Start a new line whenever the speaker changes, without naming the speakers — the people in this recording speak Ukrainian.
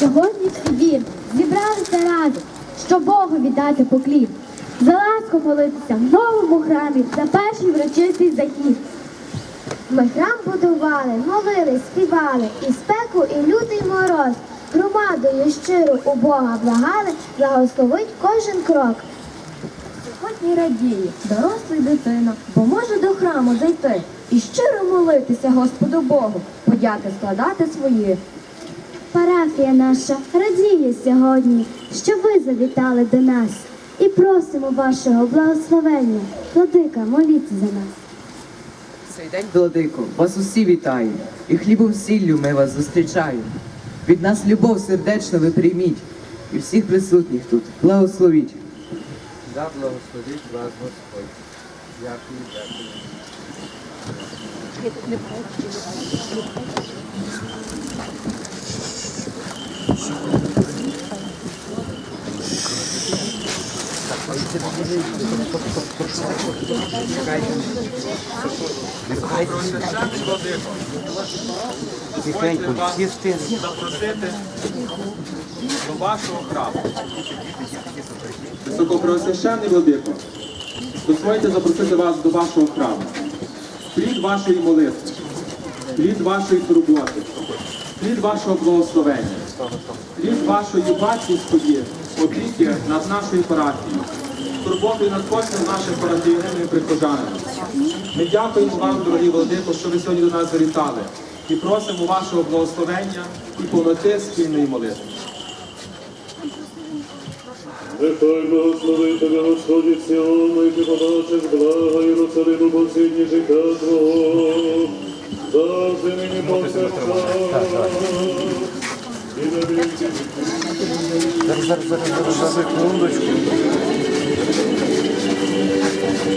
Сьогодні вір зібралися разом, щоб Богу віддати поклін. За ласку молитися в новому храмі за перший врочистий захід. Ми храм будували, молились, співали, і спеку, і лютий мороз. Громадою щиро у Бога благали, благословить кожен крок.
Сьогодні радіє дорослий дитина, бо може до храму зайти і щиро молитися Господу Богу, подяки складати свої.
Парафія наша радіє сьогодні, що ви завітали до нас і просимо вашого благословення. Владика, моліться за нас.
Цей день, владико, вас усі вітаю, і хлібом сіллю ми вас зустрічаємо. Від нас любов сердечно ви прийміть, і всіх присутніх тут благословіть.
Да благословить вас Господь. Дякую, дякую.
Тихенько, всі стихли.
запросити до вашого храму. Високопреосвященний владико, дозвольте запросити вас до вашого храму. Плід вашої молитви, плід вашої турботи, плід вашого благословення, плід вашої батьківської опіки над нашою парафією, турботою над кожним нашим парафіяним і прихожанами. Ми дякуємо вам, дорогі владико, що ви сьогодні до нас завітали і просимо вашого благословення і повноти спільної молитви.
Нехай благословить тебе Господь від Сіону, і ти побачиш блага Єрусалиму по всі дні життя Твого. Завжди нині повсякчас. І на віки.
Зараз, зараз, зараз, зараз, секундочку. フフフフ。